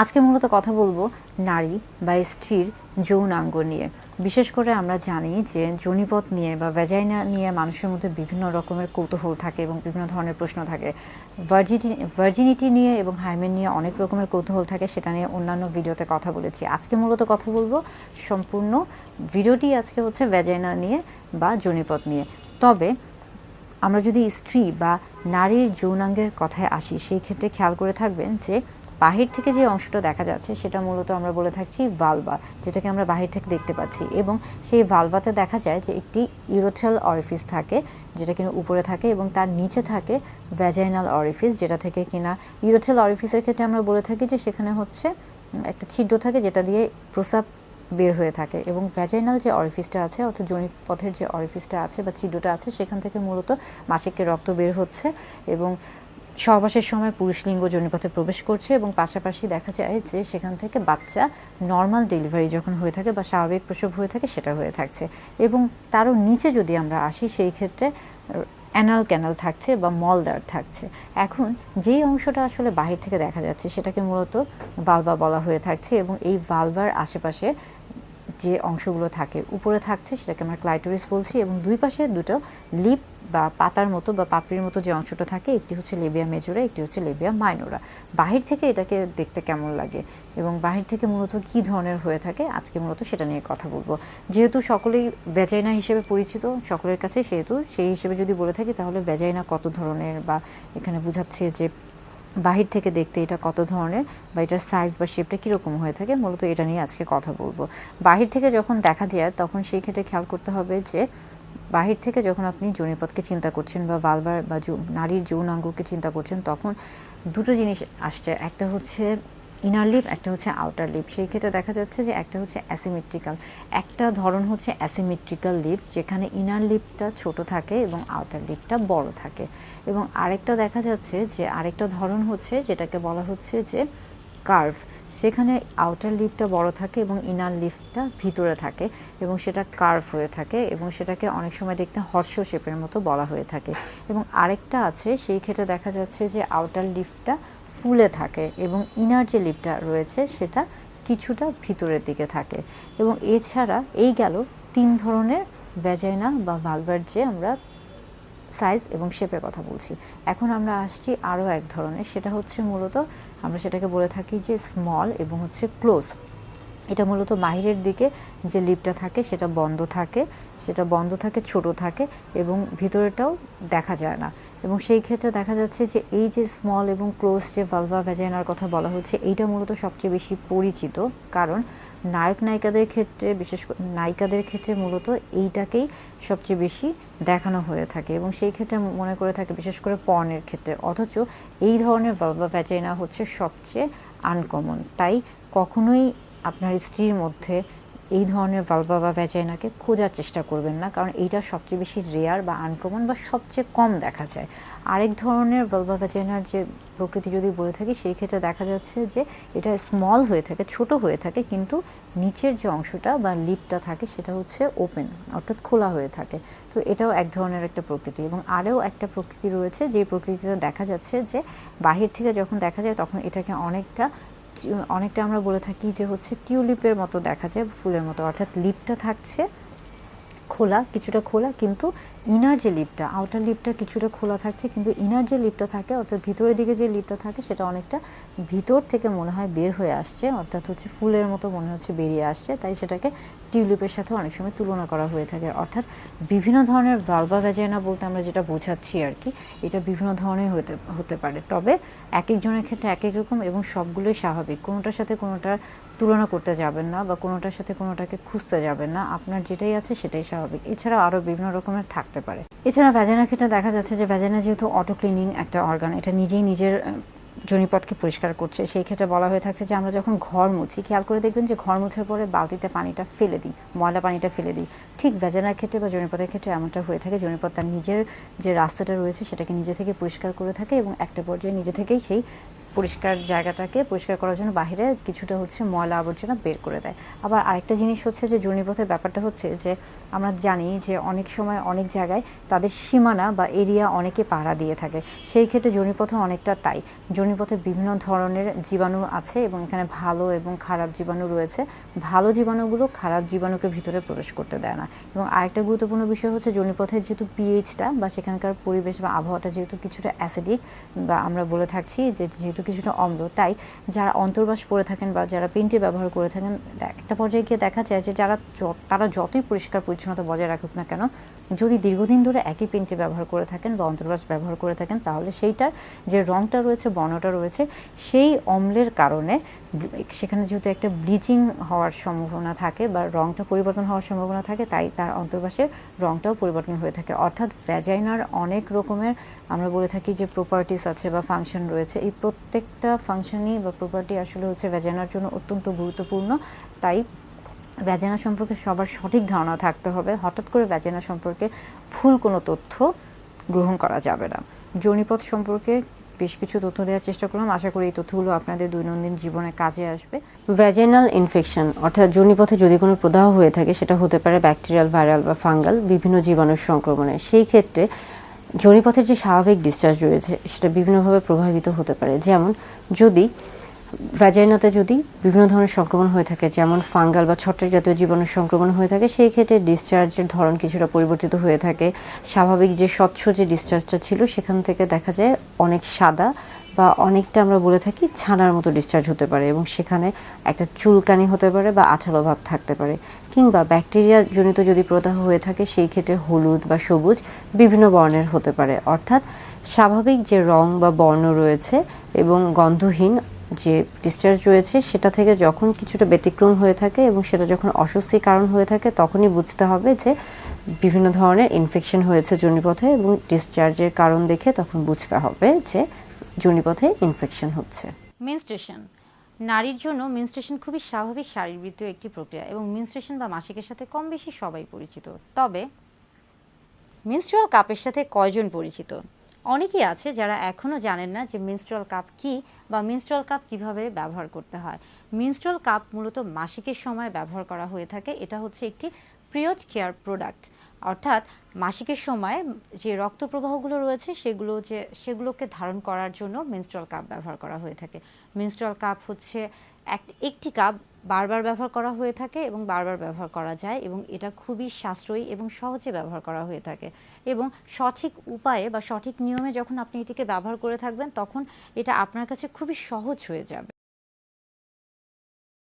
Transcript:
আজকে মূলত কথা বলব নারী বা স্ত্রীর যৌনাঙ্গ নিয়ে। বিশেষ করে আমরা জানি যে জনিপথ নিয়ে বা ভ্যাজাইনা নিয়ে মানুষের মধ্যে বিভিন্ন রকমের কৌতূহল থাকে এবং বিভিন্ন ধরনের প্রশ্ন থাকে। ভার্জিটি ভার্জিনিটি নিয়ে এবং হাইমেন নিয়ে অনেক রকমের কৌতূহল থাকে, সেটা নিয়ে অন্যান্য ভিডিওতে কথা বলেছি। আজকে মূলত কথা বলব সম্পূর্ণ ভিডিওটি আজকে হচ্ছে ভ্যাজাইনা নিয়ে বা জনিপথ নিয়ে। তবে আমরা যদি স্ত্রী বা নারীর যৌনাঙ্গের কথায় আসি, সেই ক্ষেত্রে খেয়াল করে থাকবেন যে বাহির থেকে যে অংশটা দেখা যাচ্ছে, সেটা মূলত আমরা বলে থাকছি ভালভা, যেটাকে আমরা বাহির থেকে দেখতে পাচ্ছি। এবং সেই ভালভাতে দেখা যায় যে একটি ইউরোথেল অরিফিস থাকে, যেটা কিনা উপরে থাকে এবং তার নিচে থাকে ভ্যাজাইনাল অরিফিস যেটা থেকে কিনা ইউরোথেল অরিফিসের ক্ষেত্রে আমরা বলে থাকি যে সেখানে হচ্ছে একটা ছিদ্র থাকে যেটা দিয়ে প্রসাব বের হয়ে থাকে। এবং ভ্যাজাইনাল যে অরিফিসটা আছে, অর্থাৎ জনিপথের যে অরিফিসটা আছে বা ছিদ্রটা আছে, সেখান থেকে মূলত মাসিকের রক্ত বের হচ্ছে এবং সহবাসের সময় পুরুষ লিঙ্গ জনিপথে প্রবেশ করছে এবং পাশাপাশি দেখা যায় যে সেখান থেকে বাচ্চা নর্মাল ডেলিভারি যখন হয়ে থাকে বা স্বাভাবিক প্রসব হয়ে থাকে সেটা হয়ে থাকছে। এবং তারও নিচে যদি আমরা আসি, সেই ক্ষেত্রে অ্যানাল ক্যানাল থাকছে বা মলদার থাকছে। এখন যেই অংশটা আসলে বাহির থেকে দেখা যাচ্ছে, সেটাকে মূলত ভালভা বলা হয়ে থাকছে এবং এই ভালভার আশেপাশে যে অংশগুলো থাকে, উপরে থাকছে, সেটাকে আমরা ক্লাইটোরিস বলছি এবং দুই পাশে দুটো লিপ বা পাতার মতো বা পাপড়ির মতো যে অংশটা থাকে, একটি হচ্ছে লেবিয়া মেজোরা, একটি হচ্ছে লেবিয়া মাইনোরা। বাহির থেকে এটাকে দেখতে কেমন লাগে এবং বাহির থেকে মূলত কি ধরনের হয়ে থাকে, আজকে মূলত সেটা নিয়ে কথা বলব। যেহেতু সকলেই ভ্যাজাইনা হিসেবে পরিচিত, সকলের কাছে সেহেতু সেই হিসেবে যদি বলে থাকি, তাহলে ভ্যাজাইনা কত ধরনের বা এখানে বোঝাচ্ছে যে বাহির থেকে দেখতে এটা কত ধরনের বা এটার সাইজ বা শেপটা কীরকম হয়ে থাকে, মূলত এটা নিয়ে আজকে কথা বলব। বাহির থেকে যখন দেখা যায়, তখন সেই ক্ষেত্রে খেয়াল করতে হবে যে বাহির থেকে যখন আপনি যৌনিপথকে চিন্তা করছেন বা বালবার বা নারীর যৌনাঙ্গকে চিন্তা করছেন, তখন দুটো জিনিস আসছে। একটা হচ্ছে ইনার লিপ একটা হচ্ছে আউটার লিপ সেই ক্ষেত্রে দেখা যাচ্ছে যে একটা হচ্ছে অ্যাসিমেট্রিক্যাল একটা ধরন হচ্ছে অ্যাসিমেট্রিক্যাল লিপ যেখানে ইনার লিপটা ছোট থাকে এবং আউটার লিপটা বড় থাকে। এবং আরেকটা দেখা যাচ্ছে যে আরেকটা ধরন হচ্ছে যেটাকে বলা হচ্ছে যে কার্ভ সেখানে আউটার লিপটা বড় থাকে এবং ইনার লিপটা ভিতরে থাকে এবং সেটা কার্ভ হয়ে থাকে এবং সেটাকে অনেক সময় দেখতে হর্ষ শেপের মতো বলা হয়ে থাকে। এবং আরেকটা আছে, সেই ক্ষেত্রে দেখা যাচ্ছে যে আউটার লিপটা ফুলে থাকে এবং ইনার যে লিপটা রয়েছে সেটা কিছুটা ভিতরের দিকে থাকে। এবং এছাড়া এই গেল তিন ধরনের ভ্যাজাইনা বা ভালভার যে আমরা সাইজ এবং শেপের কথা বলছি। এখন আমরা আসছি আরও এক ধরনের, সেটা হচ্ছে মূলত আমরা সেটাকে বলে থাকি যে স্মল এবং হচ্ছে ক্লোজ এটা মূলত বাহিরের দিকে যে লিপটা থাকে সেটা বন্ধ থাকে, সেটা বন্ধ থাকে, ছোট থাকে এবং ভিতরেটাও দেখা যায় না। এবং সেই ক্ষেত্রে দেখা যাচ্ছে যে এই যে স্মল এবং ক্লোজ যে ভালভা ভ্যাজাইনার কথা বলা হচ্ছে, এইটা মূলত সবচেয়ে বেশি পরিচিত। কারণ নায়ক নায়িকাদের ক্ষেত্রে, বিশেষ করে নায়িকাদের ক্ষেত্রে মূলত এইটাকেই সবচেয়ে বেশি দেখানো হয়ে থাকে এবং সেই ক্ষেত্রে মনে করে থাকে বিশেষ করে পর্নের ক্ষেত্রে। অথচ এই ধরনের ভালবা ভ্যাজাইনা হচ্ছে সবচেয়ে আনকমন তাই কখনোই আপনার স্ত্রীর মধ্যে এই ধরনের ভালভা বা ভ্যাজাইনাকে খোঁজার চেষ্টা করবেন না, কারণ এইটা সবচেয়ে বেশি রেয়ার বা আনকমন বা সবচেয়ে কম দেখা যায়। আরেক ধরনের ভালভা ভ্যাজাইনার যে প্রকৃতি যদি বলে থাকি, সেই ক্ষেত্রে দেখা যাচ্ছে যে এটা স্মল হয়ে থাকে, ছোট হয়ে থাকে, কিন্তু নিচের যে অংশটা বা লিপটা থাকে, সেটা হচ্ছে ওপেন অর্থাৎ খোলা হয়ে থাকে। তো এটাও এক ধরনের একটা প্রকৃতি। এবং আরও একটা প্রকৃতি রয়েছে, যে প্রকৃতিতে দেখা যাচ্ছে যে বাহির থেকে যখন দেখা যায়, তখন এটাকে অনেকটা অনেকটা আমরা বলে থাকি যে হচ্ছে টিউলিপের মতো দেখা যায় ফুলের মতো। অর্থাৎ লিপটা থাকছে খোলা, কিছুটা খোলা, কিন্তু ইনার যে লিপটা আউটার লিপটা কিছুটা খোলা থাকছে, কিন্তু ইনার যে লিপটা থাকে, অর্থাৎ ভিতরের দিকে যে লিপটা থাকে, সেটা অনেকটা ভিতর থেকে মনে হয় বের হয়ে আসছে, অর্থাৎ হচ্ছে ফুলের মতো মনে হচ্ছে বেরিয়ে আসছে, তাই সেটাকে টিউলিপের সাথে অনেক সময় তুলনা করা হয়ে থাকে। অর্থাৎ বিভিন্ন ধরনের ভালভা ভ্যাজাইনা বলতে আমরা যেটা বোঝাচ্ছি আর কি, এটা বিভিন্ন ধরনের হতে হতে পারে। তবে এক একজনের ক্ষেত্রে এক এক রকম এবং সবগুলোই স্বাভাবিক, কোনোটার সাথে কোনোটার তুলনা করতে যাবেন না বা কোনোটার সাথে কোনোটাকে খুঁজতে যাবেন না। আপনার যেটাই আছে সেটাই স্বাভাবিক। এছাড়া আরও বিভিন্ন রকমের থাকতে পারে। এছাড়া ভ্যাজাইনার ক্ষেত্রে দেখা যাচ্ছে যে ভ্যাজাইনা যেহেতু অটো ক্লিনিং একটা অর্গান এটা নিজেই নিজের জনিপথকে পরিষ্কার করছে। সেই ক্ষেত্রে বলা হয়ে থাকছে যে আমরা যখন ঘর মুছি, খেয়াল করে দেখবেন যে ঘর মুছার পরে বালতিতে পানিটা ফেলে দিই, ময়লা পানিটা ফেলে দিই। ঠিক ভ্যাজানার ক্ষেত্রে বা জনিপথের ক্ষেত্রে এমনটা হয়ে থাকে, জনিপথ তার নিজের যে রাস্তাটা রয়েছে সেটাকে নিজে থেকে পরিষ্কার করে থাকে এবং একটা পর্যায়ে নিজে থেকেই সেই পরিষ্কার জায়গাটাকে পরিষ্কার করার জন্য বাইরে কিছুটা হচ্ছে ময়লা আবর্জনা বের করে দেয়। আবার আরেকটা জিনিস হচ্ছে যে জনিপথের ব্যাপারটা হচ্ছে যে আমরা জানি যে অনেক সময় অনেক জায়গায় তাদের সীমানা বা এরিয়া অনেকে পাড়া দিয়ে থাকে। সেই ক্ষেত্রে জনিপথে অনেকটা তাই। জনিপথে বিভিন্ন ধরনের জীবাণু আছে এবং এখানে ভালো এবং খারাপ জীবাণু রয়েছে। ভালো জীবাণুগুলো খারাপ জীবাণুকে ভিতরে প্রবেশ করতে দেয় না। এবং আরেকটা গুরুত্বপূর্ণ বিষয় হচ্ছে জনিপথের যেহেতু পিএইচটা বা সেখানকার পরিবেশ বা আবহাওয়াটা যেহেতু কিছুটা অ্যাসিডিক বা আমরা বলে থাকছি যে যেহেতু কিছুটা অম্ল। তাই যারা অন্তর্বাস পরে থাকেন বা যারা পেন্টি ব্যবহার করে থাকেন একটা পর্যায়ে গিয়ে দেখা যায় যে যারা তারা যতই পরিষ্কার পরিচ্ছন্নতা বজায় রাখুক না কেন, যদি দীর্ঘদিন ধরে একই পেন্টি ব্যবহার করে থাকেন বা অন্তর্বাস ব্যবহার করে থাকেন, তাহলে সেইটার যে রঙটা রয়েছে, বর্ণটা রয়েছে, সেই অম্লের কারণে সেখানে যেহেতু একটা ব্লিচিং হওয়ার সম্ভাবনা থাকে বা রঙটা পরিবর্তন হওয়ার সম্ভাবনা থাকে, তাই তার অন্তর্বাসের রঙটাও পরিবর্তন হয়ে থাকে। অর্থাৎ ভ্যাজাইনার অনেক রকমের আমরা বলে থাকি যে প্রপার্টিস আছে বা ফাংশন রয়েছে, এই প্রত্যেকটা ফাংশনই বা প্রপার্টি আসলে হচ্ছে ভ্যাজাইনার জন্য অত্যন্ত গুরুত্বপূর্ণ। তাই ভ্যাজাইনা সম্পর্কে সবার সঠিক ধারণা থাকতে হবে। হঠাৎ করে ভ্যাজাইনা সম্পর্কে ভুল কোনো তথ্য গ্রহণ করা যাবে না। জনিপথ সম্পর্কে বেশ কিছু তথ্য দেওয়ার চেষ্টা করলাম। আশা করি এই তথ্যগুলো আপনাদের দৈনন্দিন জীবনে কাজে আসবে। ভ্যাজেনাল ইনফেকশন অর্থাৎ যোনিপথে যদি কোনো প্রদাহ হয়ে থাকে, সেটা হতে পারে ব্যাকটেরিয়াল ভাইরাল বা ফাঙ্গাল বিভিন্ন জীবাণুর সংক্রমণে। সেই ক্ষেত্রে যোনিপথের যে স্বাভাবিক ডিসচার্জ রয়েছে, সেটা বিভিন্নভাবে প্রভাবিত হতে পারে। যেমন, যদি ভ্যাজাইনাতে যদি বিভিন্ন ধরনের সংক্রমণ হয়ে থাকে, যেমন ফাঙ্গাল বা ছত্রাক জাতীয় জীবাণুর সংক্রমণ হয়ে থাকে, সেই ক্ষেত্রে ডিসচার্জের ধরন কিছুটা পরিবর্তিত হয়ে থাকে। স্বাভাবিক যে স্বচ্ছ যে ডিসচার্জটা ছিল, সেখান থেকে দেখা যায় অনেক সাদা বা অনেকটা আমরা বলে থাকি ছানার মতো ডিসচার্জ হতে পারে এবং সেখানে একটা চুলকানি হতে পারে বা আঠালো ভাব থাকতে পারে কিংবা ব্যাকটেরিয়া জনিত যদি প্রদাহ হয়ে থাকে সেই ক্ষেত্রে হলুদ বা সবুজ বিভিন্ন বর্ণের হতে পারে। অর্থাৎ স্বাভাবিক যে রং বা বর্ণ রয়েছে এবং গন্ধহীন যে ডিসচার্জ রয়েছে সেটা থেকে যখন কিছুটা ব্যতিক্রম হয়ে থাকে এবং সেটা যখন অস্বস্তির কারণ হয়ে থাকে তখনই বুঝতে হবে যে বিভিন্ন ধরনের ইনফেকশন হয়েছে জনিপথে এবং ডিসচার্জের কারণ দেখে তখন বুঝতে হবে যে জনিপথে ইনফেকশন হচ্ছে। মেনস্ট্রেশন নারীর জন্য মেনস্ট্রেশন খুবই স্বাভাবিক শারীরবৃত্তীয় একটি প্রক্রিয়া এবং মেনস্ট্রেশন বা মাসিকের সাথে কম বেশি সবাই পরিচিত। তবে মেনস্ট্রুয়াল কাপের সাথে কয়জন পরিচিত? অনেকেই আছে যারা এখনও জানেন না যে মেনস্ট্রুয়াল কাপ কি বা মেনস্ট্রুয়াল কাপ কীভাবে ব্যবহার করতে হয়। মেনস্ট্রুয়াল কাপ মূলত মাসিকের সময় ব্যবহার করা হয়ে থাকে। এটা হচ্ছে একটি পিরিয়ড কেয়ার প্রোডাক্ট, অর্থাৎ মাসিকের সময় যে রক্ত প্রবাহগুলো রয়েছে সেগুলো যে, সেগুলোকে ধারণ করার জন্য মেনস্ট্রুয়াল কাপ ব্যবহার করা হয়ে থাকে। মেনস্ট্রুয়াল কাপ হচ্ছে এক, একটি কাপ বারবার ব্যবহার করা হয়ে থাকে এবং বারবার ব্যবহার করা যায় এবং এটা খুবই সাশ্রয়ী এবং সহজে ব্যবহার করা হয়ে থাকে। এবং সঠিক উপায়ে বা সঠিক নিয়মে যখন আপনি এটিকে ব্যবহার করে থাকবেন, তখন এটা আপনার কাছে খুবই সহজ হয়ে যাবে।